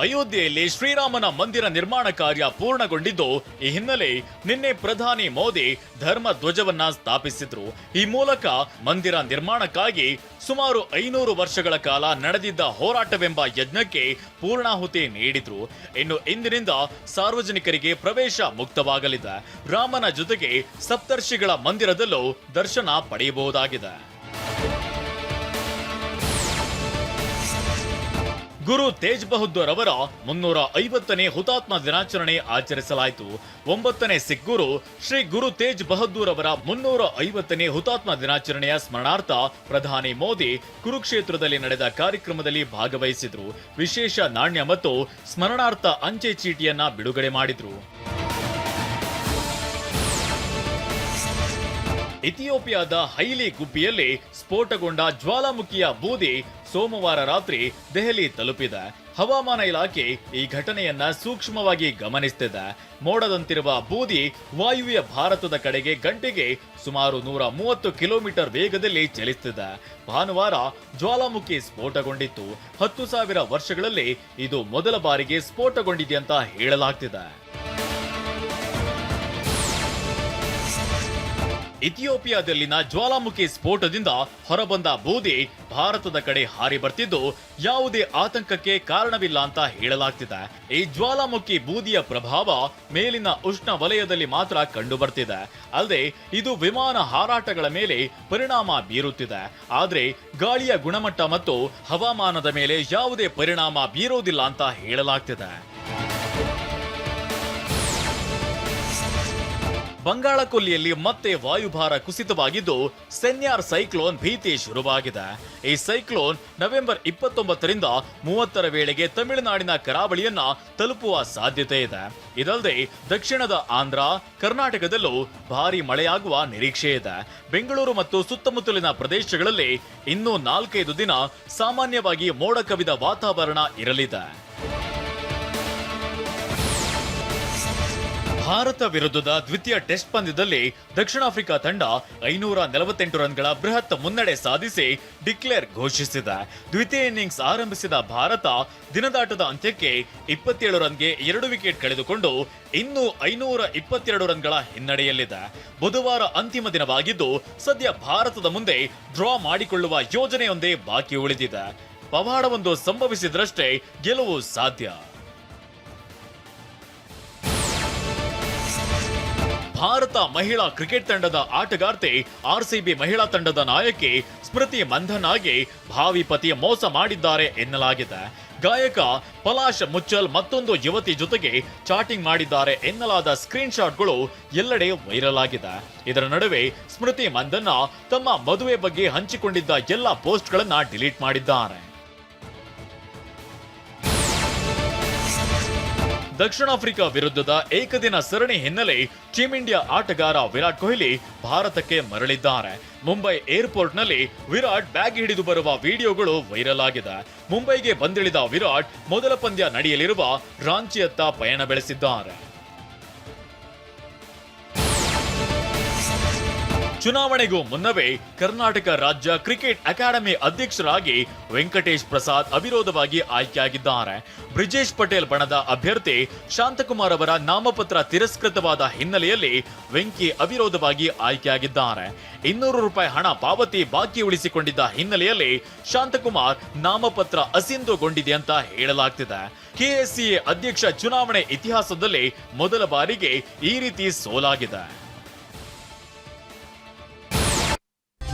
ಅಯೋಧ್ಯೆಯಲ್ಲಿ ಶ್ರೀರಾಮನ ಮಂದಿರ ನಿರ್ಮಾಣ ಕಾರ್ಯ ಪೂರ್ಣಗೊಂಡಿದ್ದು, ಈ ಹಿನ್ನೆಲೆ ನಿನ್ನೆ ಪ್ರಧಾನಿ ಮೋದಿ ಧರ್ಮ ಧ್ವಜವನ್ನ ಸ್ಥಾಪಿಸಿದ್ರು. ಈ ಮೂಲಕ ಮಂದಿರ ನಿರ್ಮಾಣಕ್ಕಾಗಿ ಸುಮಾರು ಐನೂರು ವರ್ಷಗಳ ಕಾಲ ನಡೆದಿದ್ದ ಹೋರಾಟವೆಂಬ ಯಜ್ಞಕ್ಕೆ ಪೂರ್ಣಾಹುತಿ ನೀಡಿದ್ರು. ಇನ್ನು ಇಂದಿನಿಂದ ಸಾರ್ವಜನಿಕರಿಗೆ ಪ್ರವೇಶ ಮುಕ್ತವಾಗಲಿದೆ. ರಾಮನ ಜೊತೆಗೆ ಸಪ್ತರ್ಷಿಗಳ ಮಂದಿರದಲ್ಲೂ ದರ್ಶನ ಪಡೆಯಬಹುದಾಗಿದೆ. ಗುರು ತೇಜ್ ಬಹದ್ದೂರ್ ಅವರ ಮುನ್ನೂರ ಐವತ್ತನೇ ಹುತಾತ್ಮ ದಿನಾಚರಣೆ ಆಚರಿಸಲಾಯಿತು. ಒಂಬತ್ತನೇ ಸಿಖ್ ಗುರು ಶ್ರೀ ಗುರು ತೇಜ್ ಬಹದ್ದೂರ್ ಅವರ ಮುನ್ನೂರ ಐವತ್ತನೇ ಹುತಾತ್ಮ ದಿನಾಚರಣೆಯ ಸ್ಮರಣಾರ್ಥ ಪ್ರಧಾನಿ ಮೋದಿ ಕುರುಕ್ಷೇತ್ರದಲ್ಲಿ ನಡೆದ ಕಾರ್ಯಕ್ರಮದಲ್ಲಿ ಭಾಗವಹಿಸಿದ್ರು. ವಿಶೇಷ ನಾಣ್ಯ ಮತ್ತು ಸ್ಮರಣಾರ್ಥ ಅಂಚೆ ಚೀಟಿಯನ್ನ ಬಿಡುಗಡೆ ಮಾಡಿದ್ರು. ಇಥಿಯೋಪಿಯಾದ ಹೈಲಿ ಗುಬ್ಬಿಯಲ್ಲಿ ಸ್ಫೋಟಗೊಂಡ ಜ್ವಾಲಾಮುಖಿಯ ಬೂದಿ ಸೋಮವಾರ ರಾತ್ರಿ ದೆಹಲಿ ತಲುಪಿದೆ. ಹವಾಮಾನ ಇಲಾಖೆ ಈ ಘಟನೆಯನ್ನ ಸೂಕ್ಷ್ಮವಾಗಿ ಗಮನಿಸುತ್ತಿದೆ ಮೋಡದಂತಿರುವ ಬೂದಿ ವಾಯುವ್ಯ ಭಾರತದ ಕಡೆಗೆ ಗಂಟೆಗೆ ಸುಮಾರು ನೂರ ಮೂವತ್ತು ಕಿಲೋಮೀಟರ್ ವೇಗದಲ್ಲಿ ಚಲಿಸುತ್ತಿದೆ ಭಾನುವಾರ ಜ್ವಾಲಾಮುಖಿ ಸ್ಫೋಟಗೊಂಡಿತ್ತು. ಹತ್ತು ಸಾವಿರ ವರ್ಷಗಳಲ್ಲಿ ಇದು ಮೊದಲ ಬಾರಿಗೆ ಸ್ಫೋಟಗೊಂಡಿದೆ ಅಂತ ಹೇಳಲಾಗ್ತಿದೆ. ಇಥಿಯೋಪಿಯಾದಲ್ಲಿನ ಜ್ವಾಲಾಮುಖಿ ಸ್ಫೋಟದಿಂದ ಹೊರಬಂದ ಬೂದಿ ಭಾರತದ ಕಡೆ ಹಾರಿ ಬರ್ತಿದ್ದು, ಯಾವುದೇ ಆತಂಕಕ್ಕೆ ಕಾರಣವಿಲ್ಲ ಅಂತ ಹೇಳಲಾಗ್ತಿದೆ. ಈ ಜ್ವಾಲಾಮುಖಿ ಬೂದಿಯ ಪ್ರಭಾವ ಮೇಲಿನ ಉಷ್ಣ ವಲಯದಲ್ಲಿ ಮಾತ್ರ ಕಂಡು ಬರ್ತಿದೆ ಅಲ್ಲದೆ, ಇದು ವಿಮಾನ ಹಾರಾಟಗಳ ಮೇಲೆ ಪರಿಣಾಮ ಬೀರುತ್ತಿದೆ. ಆದರೆ, ಗಾಳಿಯ ಗುಣಮಟ್ಟ ಮತ್ತು ಹವಾಮಾನದ ಮೇಲೆ ಯಾವುದೇ ಪರಿಣಾಮ ಬೀರೋದಿಲ್ಲ ಅಂತ ಹೇಳಲಾಗ್ತಿದೆ. ಬಂಗಾಳ ಕೊಲ್ಲಿಯಲ್ಲಿ ಮತ್ತೆ ವಾಯುಭಾರ ಕುಸಿತವಾಗಿದ್ದು, ಸೆನ್ಯಾರ್ ಸೈಕ್ಲೋನ್ ಭೀತಿ ಶುರುವಾಗಿದೆ. ಈ ಸೈಕ್ಲೋನ್ ನವೆಂಬರ್ ಇಪ್ಪತ್ತೊಂಬತ್ತರಿಂದ ಮೂವತ್ತರ ವೇಳೆಗೆ ತಮಿಳುನಾಡಿನ ಕರಾವಳಿಯನ್ನ ತಲುಪುವ ಸಾಧ್ಯತೆ ಇದೆ. ಇದಲ್ಲದೆ, ದಕ್ಷಿಣದ ಆಂಧ್ರ, ಕರ್ನಾಟಕದಲ್ಲೂ ಭಾರಿ ಮಳೆಯಾಗುವ ನಿರೀಕ್ಷೆ ಇದೆ. ಬೆಂಗಳೂರು ಮತ್ತು ಸುತ್ತಮುತ್ತಲಿನ ಪ್ರದೇಶಗಳಲ್ಲಿ ಇನ್ನೂ ನಾಲ್ಕೈದು ದಿನ ಸಾಮಾನ್ಯವಾಗಿ ಮೋಡ ಕವಿದ ವಾತಾವರಣ ಇರಲಿದೆ. ಭಾರತ ವಿರುದ್ಧದ ದ್ವಿತೀಯ ಟೆಸ್ಟ್ ಪಂದ್ಯದಲ್ಲಿ ದಕ್ಷಿಣ ಆಫ್ರಿಕಾ ತಂಡ ಐನೂರ ನಲವತ್ತೆಂಟು ರನ್ಗಳ ಬೃಹತ್ ಮುನ್ನಡೆ ಸಾಧಿಸಿ ಡಿಕ್ಲೇರ್ ಘೋಷಿಸಿದೆ. ದ್ವಿತೀಯ ಇನ್ನಿಂಗ್ಸ್ ಆರಂಭಿಸಿದ ಭಾರತ ದಿನದಾಟದ ಅಂತ್ಯಕ್ಕೆ ಇಪ್ಪತ್ತೇಳು ರನ್ಗೆ ಎರಡು ವಿಕೆಟ್ ಕಳೆದುಕೊಂಡು ಇನ್ನೂ ಐನೂರ ಇಪ್ಪತ್ತೆರಡು ರನ್ಗಳ ಹಿನ್ನಡೆಯಲ್ಲಿದೆ. ಬುಧವಾರ ಅಂತಿಮ ದಿನವಾಗಿದ್ದು ಸದ್ಯ ಭಾರತದ ಮುಂದೆ ಡ್ರಾ ಮಾಡಿಕೊಳ್ಳುವ ಯೋಜನೆಯೊಂದೇ ಬಾಕಿ ಉಳಿದಿದೆ. ಪವಾಡವೊಂದು ಸಂಭವಿಸಿದ್ರಷ್ಟೇ ಗೆಲುವು ಸಾಧ್ಯ. ಭಾರತ ಮಹಿಳಾ ಕ್ರಿಕೆಟ್ ತಂಡದ ಆಟಗಾರ್ತಿ, ಆರ್ಸಿಬಿ ಮಹಿಳಾ ತಂಡದ ನಾಯಕಿ ಸ್ಮೃತಿ ಮಂಧನಾಗಿ ಭಾವಿ ಪತಿಯ ಮೋಸ ಮಾಡಿದ್ದಾರೆ ಎನ್ನಲಾಗಿದೆ. ಗಾಯಕ ಪಲಾಶ್ ಮುಚ್ಚಲ್ ಮತ್ತೊಂದು ಯುವತಿ ಜೊತೆಗೆ ಚಾಟಿಂಗ್ ಮಾಡಿದ್ದಾರೆ ಎನ್ನಲಾದ ಸ್ಕ್ರೀನ್ ಶಾಟ್ಗಳು ಎಲ್ಲೆಡೆ ವೈರಲ್ ಆಗಿದೆ. ಇದರ ನಡುವೆ ಸ್ಮೃತಿ ಮಂದನ್ನ ತಮ್ಮ ಮದುವೆ ಬಗ್ಗೆ ಹಂಚಿಕೊಂಡಿದ್ದ ಎಲ್ಲ ಪೋಸ್ಟ್ಗಳನ್ನ ಡಿಲೀಟ್ ಮಾಡಿದ್ದಾರೆ. ದಕ್ಷಿಣ ಆಫ್ರಿಕಾ ವಿರುದ್ಧದ ಏಕದಿನ ಸರಣಿ ಹಿನ್ನೆಲೆ ಟೀಂ ಇಂಡಿಯಾ ಆಟಗಾರ ವಿರಾಟ್ ಕೊಹ್ಲಿ ಭಾರತಕ್ಕೆ ಮರಳಿದ್ದಾರೆ. ಮುಂಬೈ ಏರ್ಪೋರ್ಟ್ನಲ್ಲಿ ವಿರಾಟ್ ಬ್ಯಾಗ್ ಹಿಡಿದು ಬರುವ ವಿಡಿಯೋಗಳು ವೈರಲ್ ಆಗಿದೆ. ಮುಂಬೈಗೆ ಬಂದಿಳಿದ ವಿರಾಟ್ ಮೊದಲ ಪಂದ್ಯ ನಡೆಯಲಿರುವ ರಾಂಚಿಯತ್ತ ಪಯಣ ಬೆಳೆಸಿದ್ದಾರೆ. ಚುನಾವಣೆಗೂ ಮುನ್ನವೇ ಕರ್ನಾಟಕ ರಾಜ್ಯ ಕ್ರಿಕೆಟ್ ಅಕಾಡೆಮಿ ಅಧ್ಯಕ್ಷರಾಗಿ ವೆಂಕಟೇಶ್ ಪ್ರಸಾದ್ ಅವಿರೋಧವಾಗಿ ಆಯ್ಕೆಯಾಗಿದ್ದಾರೆ. ಬ್ರಿಜೇಶ್ ಪಟೇಲ್ ಬಣದ ಅಭ್ಯರ್ಥಿ ಶಾಂತಕುಮಾರ್ ಅವರ ನಾಮಪತ್ರ ತಿರಸ್ಕೃತವಾದ ಹಿನ್ನೆಲೆಯಲ್ಲಿ ವೆಂಕಿ ಅವಿರೋಧವಾಗಿ ಆಯ್ಕೆಯಾಗಿದ್ದಾರೆ. ಇನ್ನೂರು ರೂಪಾಯಿ ಹಣ ಪಾವತಿ ಬಾಕಿ ಉಳಿಸಿಕೊಂಡಿದ್ದ ಹಿನ್ನೆಲೆಯಲ್ಲಿ ಶಾಂತಕುಮಾರ್ ನಾಮಪತ್ರ ಅಸಿಂಧುಗೊಂಡಿದೆ ಅಂತ ಹೇಳಲಾಗ್ತಿದೆ. ಕೆಎಸ್ಸಿಎ ಅಧ್ಯಕ್ಷ ಚುನಾವಣೆ ಇತಿಹಾಸದಲ್ಲಿ ಮೊದಲ ಬಾರಿಗೆ ಈ ರೀತಿ ಸೋಲಾಗಿದೆ.